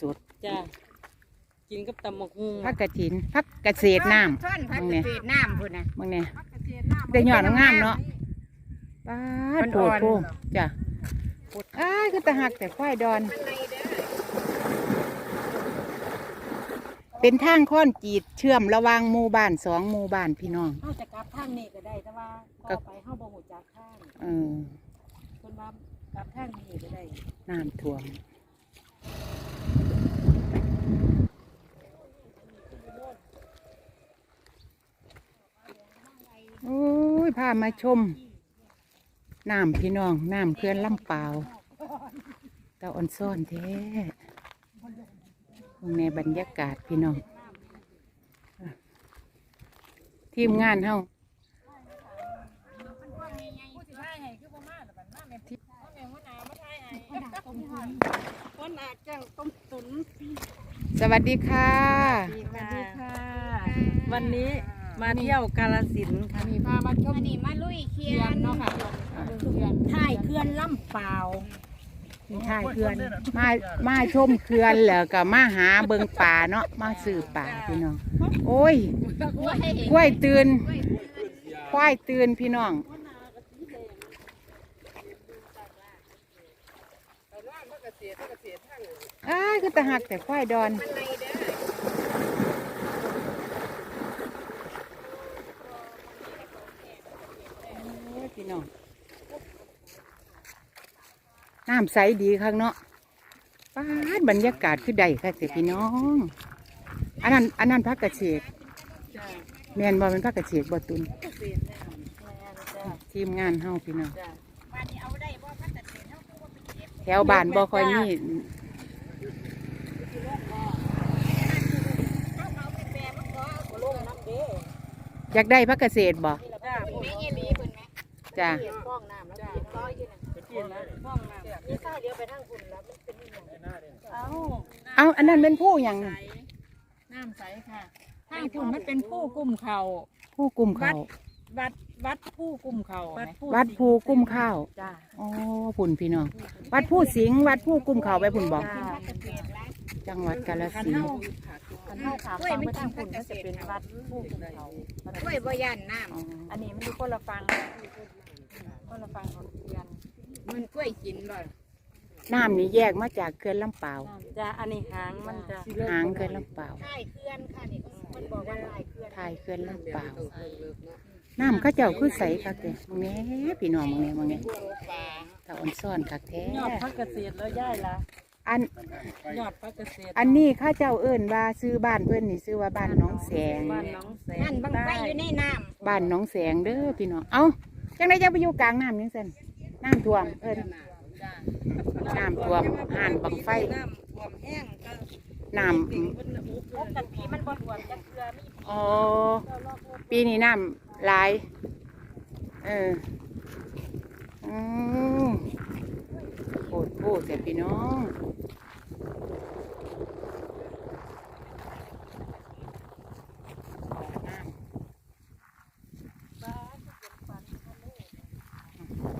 สดจ้ากินกับตำมะฮุงผักกระถินผักเกษตรน้ท่อนพักมึงเนี่ยเกษตรน้ำพุ่นน่ะำมึงเนี่ยได้ยอดงามเนาะป้าดมันโปอ่ดอนโพจ้ะอ้ายคือตะหักแต่ควายดอน เป็นทางค้อนจีดเชื่อมระหว่างหมู่บ้านสองหมู่บ้านพี่น้องเฮาจะกลับทางนี้ก็ได้แต่ว่าก็ไปเฮาบ่ฮู้จักทางเออเพิ่นว่ากลับทางนี้ก็ได้น้ำท่วม โอ้ยพามาชม น้ำพี่น้อง น้ำเขื่อนลำเปล่าตาอ่อนซ่อนแท้ตรงในบรรยากาศพี่น้อง ทีมงานเฮา คนอาจจะต้มตุ๋นสวัสดีค่ะ สวัสดีค่ะ วันนี้มาเที่ยวกาลสินธุ์ค่ะมีพามาชมนี่มาลุยเคียนเนาะค่ะถ่ายเขื่อนลำเปล่ามีท่ายเคือนมามาชมเขื่อนแล้วก็มาหาเบิงป่าเนาะมาซื้อป่าพี่น้อง โอ้ยกล้วยตื่นควายตื่นพี่น้อง อ้ายคือตะหักแต่ควายดอนโอ้ยพี่น้องน้ำใสดีข้างเนาะป้าดบรรยากาศคือใดค่ะเสียพี่น้อง อันนั้นอันนั้นพักกระเฉดแมนบอเป็นพักกระเฉดบอตุนทีมงานเฮาพี่น้องแถวบ้านบ่คอยมี อยากได้พักเกษตรบ่จ้าพวกแม่เอลีเพิ่นไหมจ้ะฟ้องน้ำแล้วกินร้อยอยู่น่ะกินแล้วห้องน้ำมีข้าวเดียวไปทางคุณแล้วมันเป็นอีหยังเอ้าเอาอันนั้นเป็นผู้อย่างน้ำใสค่ะทางคุณมันเป็นผู้กุมเขาผู้กลุ่มข้าววัด วัดผู้กุมเขาวัดผู้วัดภูกุ้มข้าวจ้าอ๋อพุ่นพี่น้องวัดผู้สิงห์วัดผู้กุ้มข้าวไปพุ่นบอก จ้าจังหวัดกาฬคันสินเฮาธุ์คันเฮาขามฟังไปทางคุณก็จะเป็นวัดผู้กุมเขากล้วยบ่ย่านน้อ๋ออันนี้มันอยู่คนละฟังคนละฟังของเรียนำมันกล้วยกินบ่น้ำนี่แยกมาจากเขื่อนลำเปล่าวจ้าอันนี้หางมันจะหางเขื่อนลำเปล่าวท่ายเคือนค่ะนี่มันบอกว่าท่ายเคือน ทายเขื่อนลำเปล่าว น้ำเข้าเจ้าคือใสคักเด้มึงแหน่พี่น้องมึงแหน่มึงแหน่ตาอ่อนซ่อนคักแท้ยอดพักเกษตรแล้วย่ายละอันยอดพักเกษตรอันนี้เข้าเจ้าเอิ้นว่าซื้อบ้านเพื่อนนี่ซื้อว่าบ้านหน้องแสงบ้านน้องแสงนั่นบังไฟอยู่ในน้บ้านหน้องแสงเด้อพี่น้องเอ้าจังไดจะไปอยู่กลางน้ำยังเส้นน้ำท่วมเอิ้นน้ำท่วมห่านบังไฟน้ำท่วมแห้งก็น้ปกติมันบ่ท่วมจักเทื่อมีำอ๋อปีนี้น้ำ หลาย เอออืมโคตรโคตรแต่พี่น้อง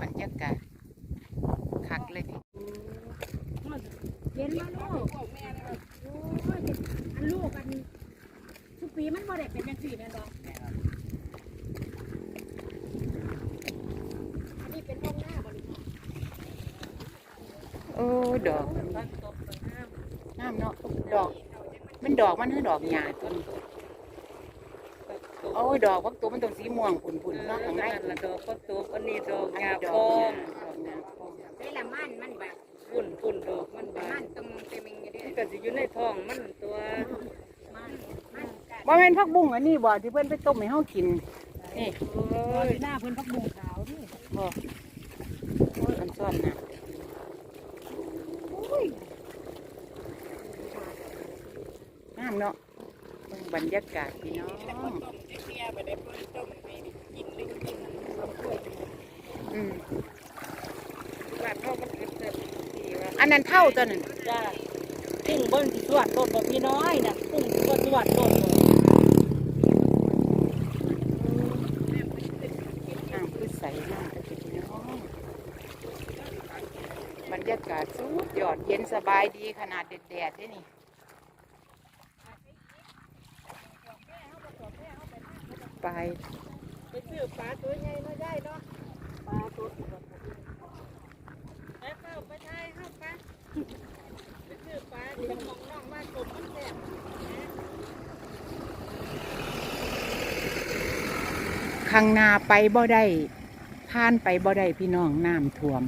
บรรยากาศคักเลยพี่ำเห็นมาลูกโอ้ยอันลูกอันทุกปีมันบ่ได้เป็นจังซี่แม่นบ่อันนี้เป็นห้องหน้าบ่นี่ โอ้ดอกบ้านตกสวยงามน้ำเนาะดอก มันดอกมันคือดอกหญ้าต้นโอ้ยดอกพักตัวมันต้องสีม่วงปุ่นๆเนาะข้างในละดอกก็ตกอันนี้ดอกอันยานี้ดโป้อกหงญ้าดอกหญ้าโป้งได้ละมันมันแบบฝุ่นฝุ่นดอกมันบามันนตรงเต็มอยู่เด้มันก็สิอยู่ในท้องมันตัวมันมันกัดบ่แม่นผักบุ้งอันนี้บ่ที่เพิ่นไปต้มให้เฮากินนี่โอ้ยหน้าเพิ่นพักบุ้งขาวนี่บ่โอ้ยอันซ่อนน่ะโอ้ยงามเนาะเบิ่งบรรยากาศพี่น้องอืมบ้านเฮามันเกิดเติบดีว่าอันนั้นเท่าตัวนั้นจ้ากุ้งเบิ้งสิสวดโลดบ่พี่น้อยน่ะกุ้งสิสวดสวดโลดบ่น้ำคือใสมากเลยพี่น้องบรรยากาศสุดยอดเย็นสบายดีขนาดแดดๆเด้นี่ ไปไปซื้อปลาตัวใหญ่มาได้เนาะปลาตัวไปเฝ้าไปไทยเข้าไปไปซื้อปลาที่ของน้องบ้านกบมันแซ่บข้างหน้าไปบ่ได้ผ่านไปบ่ได้พี่น้องน้ำท่วม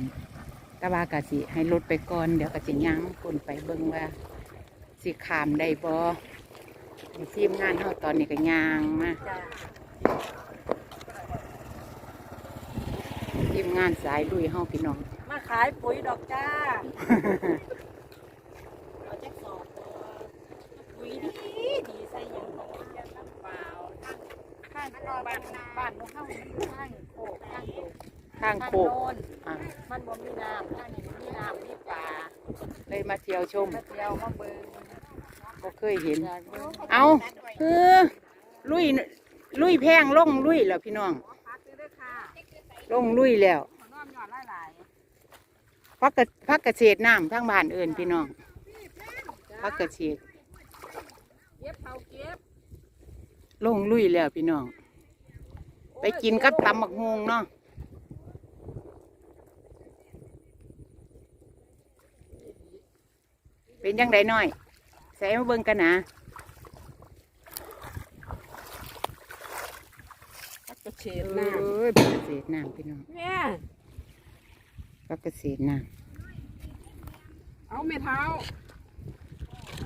แต่ว่ากะสิให้รถไปก่อนเดี๋ยวกะสิย่างคนไปเบิ่งว่า สิขามได้บ่นี่ทีมงานเฮาตอนนี้ก็ย่างมาจ้า ทีมงานสายลุยเฮาพี่น้อง มาขายปุ๋ยดอกจ้าเอาแจ็คสองตัวปุ๋ยดีดีใส่หยังของเจ้าน้ำเปล่าข้างข้างบ้านบ้านของเฮามันข้างโคกข้างโคกข้างข้างโคโนกนอะมันบ่มีน้ำข้างนี้บ่มีน้ำมีปลาเลยมาเที่ยวชมมาเที่ยวมาเบิ่งบ่เคยเห็นอยากเบิ่งเอาเออลุย ลุยแพงลงลุยแล้วพี่น้องพักซื้อด้วยค่ะลงลุยแล้วพักกะพักเกษตรน้ำทั้งบ้านเอิญพี่น้องพักเกษตรๆเก็บเผาเก็บลงลุยแล้วพี่น้อง ไปกินกับตำบักฮวงเนาะเป็นยังไงน้อยใส่มาเบิ่งกันนะ พักกระเฉเอดน้้ยพักเกษตรน้ำพี่น้องำเนี่ยพักเกษตรน้เอาเม็ดเท้า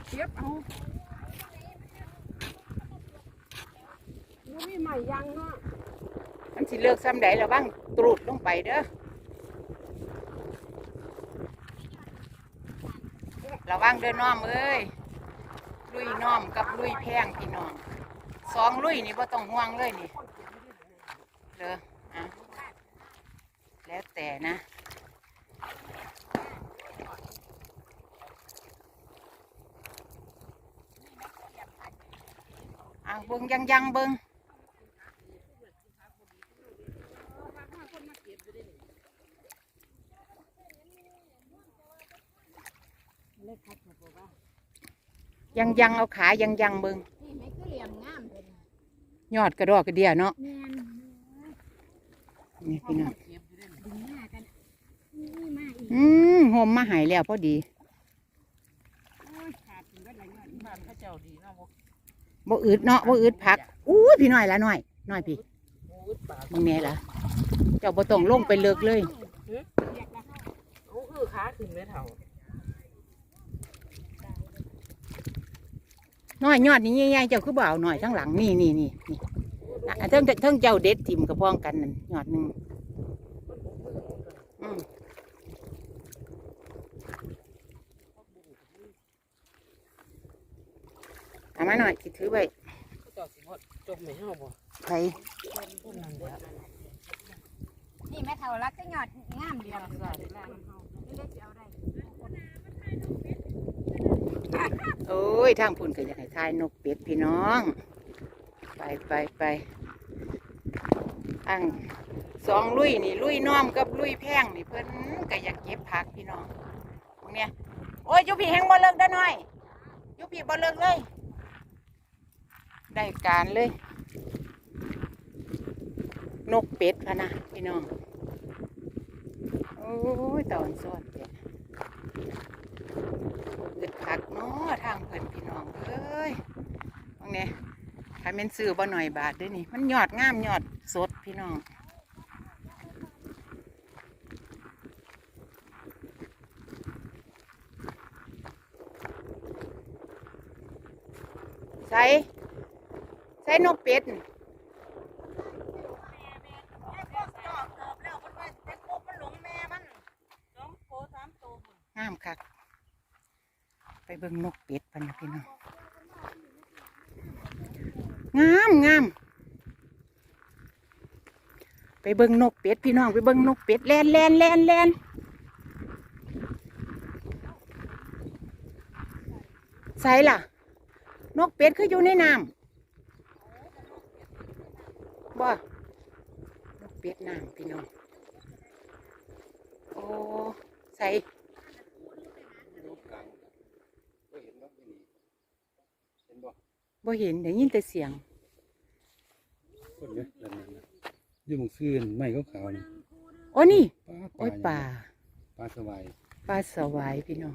เก็บเอาบ่มีใหม่ยังเนาะำมันสิเลือกซ้ำใดระวังตรูดลงไปเด้อระวังเด้อน้อมเอ้ยลุยน้อมกับลุยแพงพี่น้องสองลุยนี่บ่ต้องห่วงเลยนี่เด้ ออะแล้วแต่นะอะเบิ่งยังยังเบิ่งเล็กคักบ่ว่ายังยังเอาขายังยังเบิ่งนี่ไม่ก็เหลี่ยมงามเป็นยอดกระดอกกระเดียเนาะแมน นี่พี่น้องเก็บอยู่ได้นี่ดึงหน้ากันนี่มาอีกอืมโฮมมาหายแล้วพอดีโอ้ยขาดถึงได้หลายเงินบ้านพระเจ้าดีเนาะบ่บ่อืดเนาะบ่อืดพักอู้ยพี่น้อยละน้อยน้อยพี่บ่อึดปากมึงแน่ละเจ้าบ่ต้องลงไปเลิกเลยเอาคือขาขึ้นแม่เฒ่าน้อยยอดนี่ใหญ่ๆเจ้าคือบ่เอาน้อยทั้งหลังนี่นี่นี่นี่อะ เทั้งเทั้งเจ้าเด็ดทิมกระพองกันนั่นยอดหนึงอืมเอามาหน่อยสิถือไว้เขาเจ้าสิฮอดจมให้เฮาบ่ใครคนนั้นแหละนี่แม่เท่ารักก็หยอดงามเดียวใส่ล่างเล็กๆเอาได้โอ้ยทางพุ่นก็อยากให้ทายนกเป็ดพี่น้อง ไปไปไป อังสองลุยนี่ลุยน้อมกับลุยแพงนี่เพิ่นก็อยากเก็บผักพี่น้องพวกเนี้ยโอ้ยยุพี่แห้งบ่เลิกได้อน้อยยุพี่บ่เลิกเลย ได้การเลย นกเป็ดพะนะพี่น้องโอ้ยตอนสอนแกอึดผักเนาะทางเพิ่นพี่น้องเอ้ยพวกเนี้ย ถ้าเป็นซื้อบ่หน่อยบาทด้วยนี่ มันยอดงามยอดสดพี่น้องใส่ใส่นกเป็ดน่ะงามคักไปเบิ่งนกเป็ดปันนะพี่น้อง งาม ไปเบิ้งนกเป็ดพี่น้องไปเบิ้งนกเป็ดแลนแลนแลนแลนใส่ล่ะ นกเป็ดคืออยู่ในน้ำบ่นกเป็ดน้ำพี่น้องโอ้ใส่บ่เห็นได้ยินแต่เสียง คนเนี้ยนั่นนั่นน่ะอยู่หมองซื่นไม่ขาวๆนี่โอ้นี่ปลาโอ้ยป่า ปลาสวายปลาสวายพี่น้อง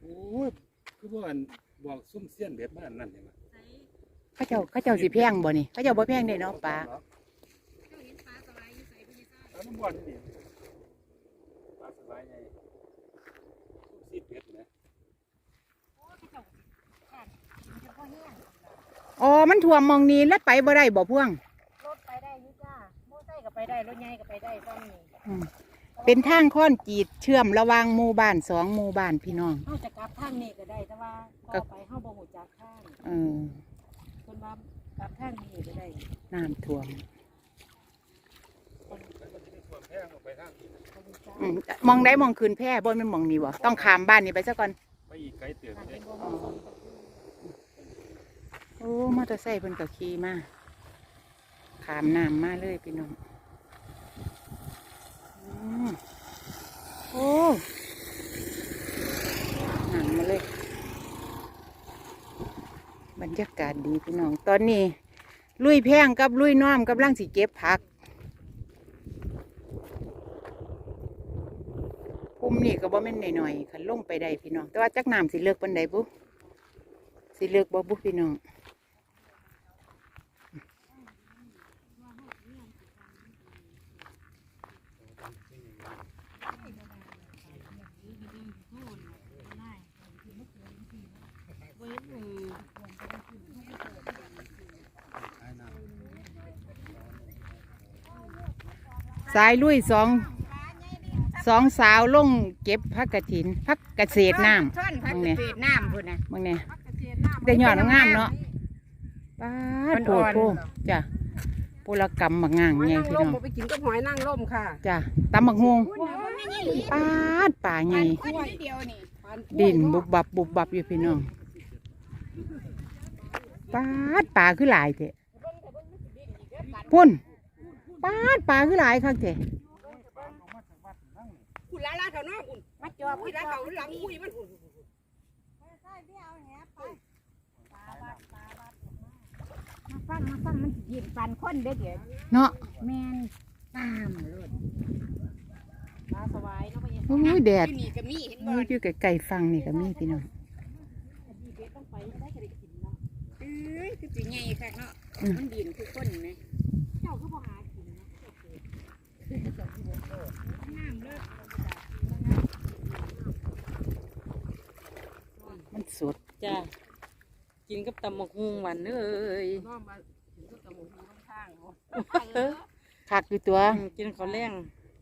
โอ้ยคือว่าอันบอกซุ่มเสี้ยนเบ็ดบ้านนั่นเห็นไหมเขาเจ้าเขาเจ้าสิแพงบ่นี่ เขาเจ้าบ่แพงเด้เนาะปลาปลาน้ำบ่อนนี่ปลาสวายไงซุ่มซีดเบ็ดนะอ๋อ มันท่วมหมองนี้แล้วไปบ่ได้บ่พ่วง รถไปได้อยุจ้าโม่ ไซค์ก็ไปได้รถใหญ่ก็ไปได้ซ้ำนี่อืมเป็นทางค้อนกรีดเชื่อมระหว่างหมู่บ้านสองหมู่บ้านพี่น้อง เฮาจะกลับทางนี้ก็ได้แต่ว่าพก็อไปเฮาบ่ฮู้จักทางเออคนว่ากลับทางนี้ก็ได้น้ำท่วมมันมันจะได้ส่วนแพงออกไปทางนี้ขอบคุณจ้าอืมมองได้มองคืนแพร่บ่แม่นมองนี่บ่ต้องข้ามบ้านนี้ไปซะก่อนไปอีกไกลเตือนทางเลเป็ยนบ่เหมาะสมกับโอ้มอเตอร์ไซค์เพิ่นก็ขี่มาขามน้ำมาเลยพี่น้องอืม โอ้น้ำมาเลย บรรยากาศดีพี่น้อง ตอนนี้ ลุยแพงกับลุยน้อมกับล่างสีเก็บผักภูมินี่ก็บ่แม่นหน่อยๆคันลงไปได้พี่น้อง แต่ว่าจักน้ำสิเลือกปันใดบุสิเลือกบ่บุพี่น้อง สายลุยสองสองสาวลงเก็บผักกระถินผักเกษตรน้ำท่อนพักมึงเกเนี่ยษตรน้ำพุ่นน่ะมึงเนี่ยได้ยอดงามเนาะป้าดโถโถจ้ะปุรกรรมบักงางไงพี่น้องไปกินกับหอยนางร่มค่ะจ้ะตำบักฮวงป้าดป่าไงคนเดียวนี่ดินบุบบับบุบบับอยู่พี่น้องป้าดป่าคือหลายเถอะพุ่น ป้าดป่าคือหลายคักเถอะคุณลาลาเขานอกคุณมาจอบคุยลาเขาหลังคุยมันคุณมาฟังมาฟังมันยินปันคนเด้อเดี๋ยวเนาะแม่นตามรถปลาสวายเนาะพ่อใหญ่โอ้ยแดดนี่ก็มีเห็นโอ้บ่ยอยู่ไกลๆฟังนี่ก็มีพี่น้องดีเด็ดต้องไปได้ก็ได้กินเนาะเอ้ยคือสิใหญ่คักเนาะอืมมันดินคือคนไหมเจ้าก็บ่หากินเนาะ น้ำเลิก มันสดจ้ากินกับตำมะฮุงหวานเอ้ยน้องมาถึงก็ตะหมูข้างๆคักอยู่ตัว อืมกินข้าวแรง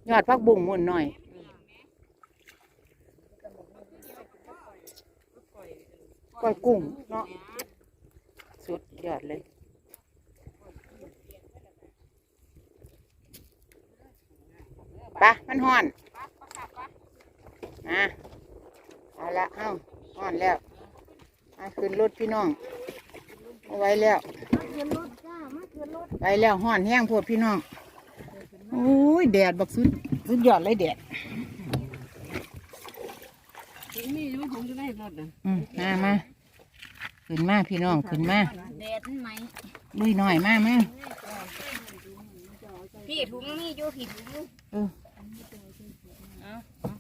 ยอดพักบุ้งมุ่นหน่อย ก้อยกุ้งเนาะสุดยอดเลย ปะมันห่อนมาเอาละเอ้าห่อนแล้วมาขึ้นรถพี่น้องเอาไว้แล้วมาเกินรถจ้ามาเกินรถไปแล้วห่อนแห้งโพดพี่น้องโอ้ยแดดบักสุดสุดยอดเลยแดดนี่มันคงจะได้รถนะอืมมามาขึ้นมาพี่น้องขึ้นมาแดดมันไหมลุยหน่อยมามาพี่ถุงนี่อยู่พี่ถุงเออ